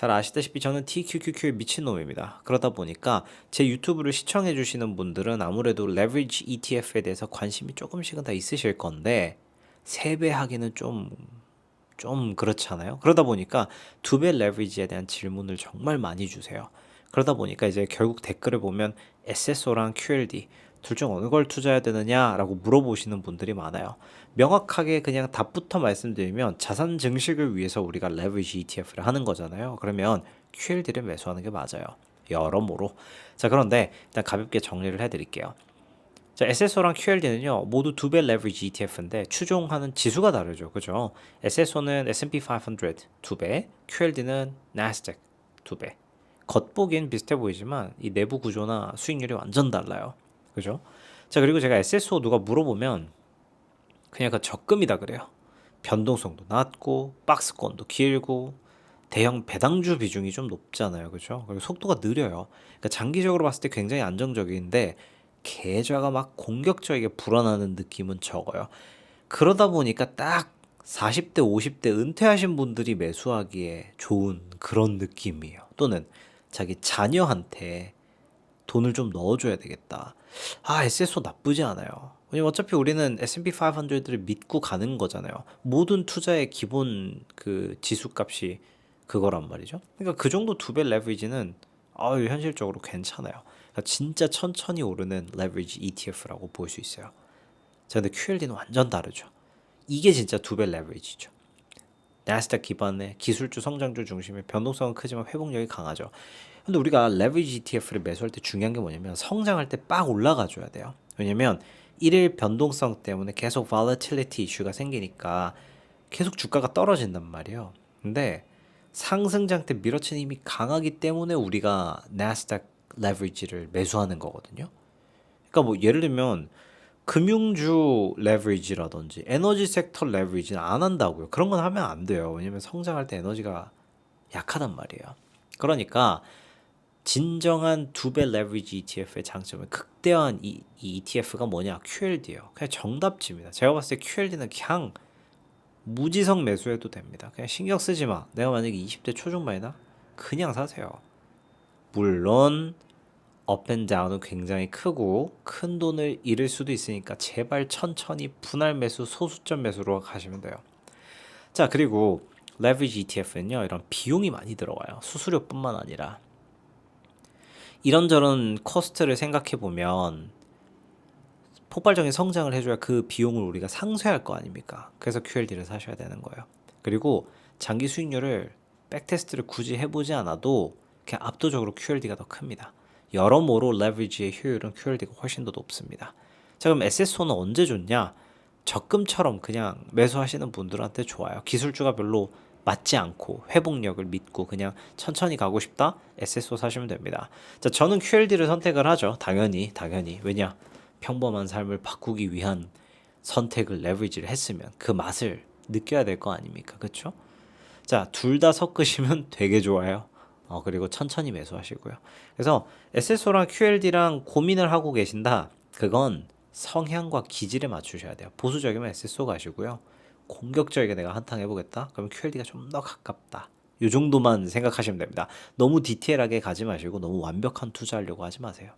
잘 아시다시피 저는 TQQQ에 미친놈입니다. 그러다 보니까 제 유튜브를 시청해 주시는 분들은 아무래도 레버리지 ETF에 대해서 관심이 조금씩은 다 있으실 건데 세배 하기는 좀 좀 그렇잖아요. 그러다 보니까 두 배 레버리지에 대한 질문을 정말 많이 주세요. 그러다 보니까 이제 결국 댓글을 보면 SSO랑 QLD 둘 중 어느 걸 투자해야 되느냐라고 물어보시는 분들이 많아요. 명확하게 그냥 답부터 말씀드리면 자산 증식을 위해서 우리가 레버리지 ETF를 하는 거잖아요. 그러면 QLD를 매수하는 게 맞아요. 여러모로. 자, 그런데 일단 가볍게 정리를 해 드릴게요. 자, SSO랑 QLD는요, 모두 두 배 레버리지 ETF인데 추종하는 지수가 다르죠. 그죠? SSO는 S&P 500 두 배, QLD는 나스닥 두 배. 겉보기엔 비슷해 보이지만 이 내부 구조나 수익률이 완전 달라요. 그죠? 자, 그리고 제가 SSO 누가 물어보면 그냥 그 적금이다 그래요. 변동성도 낮고 박스권도 길고 대형 배당주 비중이 좀 높잖아요. 그죠? 그리고 속도가 느려요. 그러니까 장기적으로 봤을 때 굉장히 안정적인데 계좌가 막 공격적이게 불어나는 느낌은 적어요. 그러다 보니까 딱 40대, 50대 은퇴하신 분들이 매수하기에 좋은 그런 느낌이에요. 또는 자기 자녀한테 돈을 좀 넣어줘야 되겠다. 아, SSO 나쁘지 않아요. 왜냐면 어차피 우리는 S&P 500를 믿고 가는 거잖아요. 모든 투자의 기본 그 지수 값이 그거란 말이죠. 그러니까 그 정도 두 배 레버리지는 아, 현실적으로 괜찮아요. 그러니까 진짜 천천히 오르는 레버리지 ETF라고 볼 수 있어요. 자, 근데 QLD는 완전 다르죠. 이게 진짜 두 배 레버리지죠. 나스닥 기반의 기술주 성장주 중심의 변동성은 크지만 회복력이 강하죠. 근데 우리가 레버리지 ETF를 매수할 때 중요한 게 뭐냐면 성장할 때 빡 올라가 줘야 돼요. 왜냐면 일일 변동성 때문에 계속 volatility 이슈가 생기니까 계속 주가가 떨어진단 말이에요. 근데 상승장 때 밀어치는 힘이 강하기 때문에 우리가 나스닥 레버리지를 매수하는 거거든요. 그러니까 뭐 예를 들면 금융주 레버리지라든지 에너지 섹터 레버리지는 안 한다고요. 그런 건 하면 안 돼요. 왜냐면 성장할 때 에너지가 약하단 말이에요. 그러니까 진정한 두 배 레버리지 ETF의 장점은 극대화한 이, 이 ETF가 뭐냐? QLD예요. 그냥 정답집니다. 제가 봤을 때 QLD는 그냥 무지성 매수해도 됩니다. 그냥 신경 쓰지 마. 내가 만약에 20대 초중반이다? 그냥 사세요. 물론 업앤다운은 굉장히 크고 큰 돈을 잃을 수도 있으니까 제발 천천히 분할 매수 소수점 매수로 가시면 돼요. 자 그리고 레버리지 ETF는요 이런 비용이 많이 들어가요. 수수료뿐만 아니라 이런저런 코스트를 생각해 보면 폭발적인 성장을 해줘야 그 비용을 우리가 상쇄할 거 아닙니까? 그래서 QLD를 사셔야 되는 거예요. 그리고 장기 수익률을 백테스트를 굳이 해보지 않아도 그냥 압도적으로 QLD가 더 큽니다. 여러모로 레버리지의 효율은 QLD가 훨씬 더 높습니다. 자 그럼 SSO는 언제 좋냐? 적금처럼 그냥 매수하시는 분들한테 좋아요. 기술주가 별로 맞지 않고 회복력을 믿고 그냥 천천히 가고 싶다? SSO 사시면 됩니다. 자 저는 QLD를 선택을 하죠. 당연히 당연히 왜냐? 평범한 삶을 바꾸기 위한 선택을 레버리지를 했으면 그 맛을 느껴야 될 거 아닙니까? 그렇죠? 자, 둘 다 섞으시면 되게 좋아요. 어, 그리고 천천히 매수하시고요. 그래서 SSO랑 QLD랑 고민을 하고 계신다. 그건 성향과 기질에 맞추셔야 돼요. 보수적이면 SSO 가시고요. 공격적이게 내가 한탕 해보겠다. 그러면 QLD가 좀 더 가깝다. 이 정도만 생각하시면 됩니다. 너무 디테일하게 가지 마시고 너무 완벽한 투자하려고 하지 마세요.